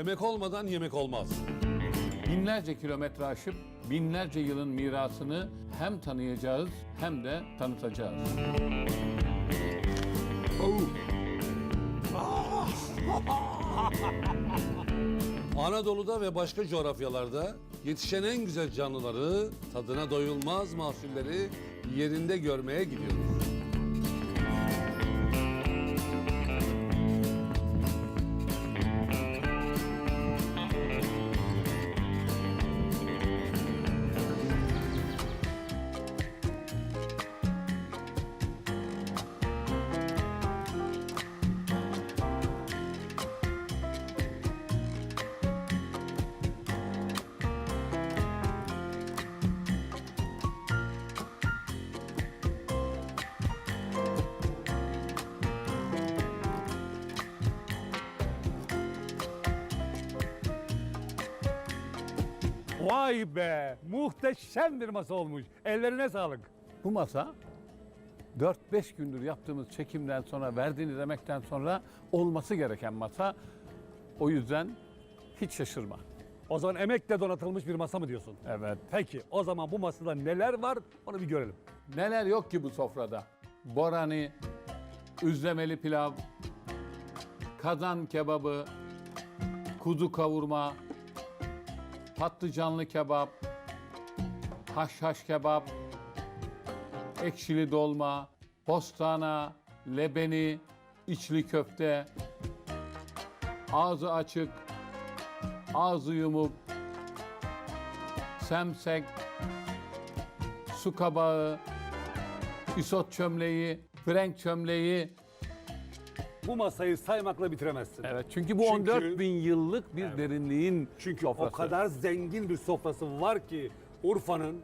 Emek olmadan yemek olmaz. Binlerce kilometre aşıp binlerce yılın mirasını hem tanıyacağız hem de tanıtacağız. Anadolu'da ve başka coğrafyalarda yetişen en güzel canlıları, tadına doyulmaz mahsulleri yerinde görmeye gidiyoruz. Vay be! Muhteşem bir masa olmuş. Ellerine sağlık. Bu masa 4-5 gündür yaptığımız çekimden sonra, verdiğiniz emekten sonra olması gereken masa. O yüzden hiç şaşırma. O zaman emekle donatılmış bir masa mı diyorsun? Evet. Peki o zaman bu masada neler var onu bir görelim. Neler yok ki bu sofrada? Borani, üzlemeli pilav, kazan kebabı, kuzu kavurma, patlıcanlı kebap, haşhaş kebap, ekşili dolma, postana, lebeni, içli köfte, ağzı açık, ağzı yumuk, semsek, su kabağı, isot çömleği, frenk çömleği. Bu masayı saymakla bitiremezsin. Evet çünkü bu Çünkü- 14 bin yıllık bir derinliğin Çünkü sofrası. o kadar zengin bir sofrası var ki Urfa'nın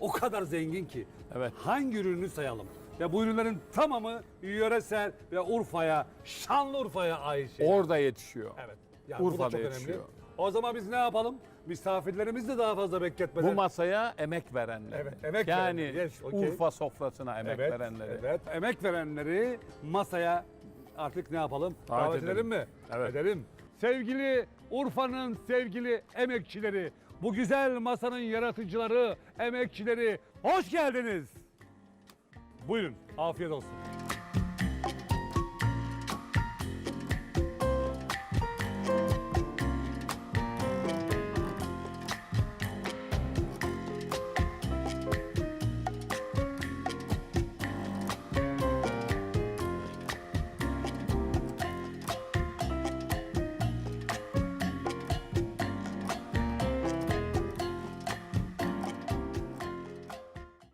o kadar zengin ki. Evet. Hangi ürünü sayalım? Ya bu ürünlerin tamamı yöresel ve Urfa'ya, Şanlıurfa'ya ait şeyler. orada yetişiyor. Evet. Yani bu da Urfa'da çok yetişiyor. önemli. O zaman biz ne yapalım? Misafirlerimizi de daha fazla bekletmeden. Bu masaya emek verenler. Evet, emek yani verenler, yes, okey. Urfa sofrasına emek evet, verenleri. Evet. Emek verenleri masaya artık ne yapalım? Davet Davet, edelim edelim. mi? Evet. Edelim. Sevgili Urfa'nın sevgili emekçileri, bu güzel masanın yaratıcıları, emekçileri hoş geldiniz. Buyurun, afiyet olsun.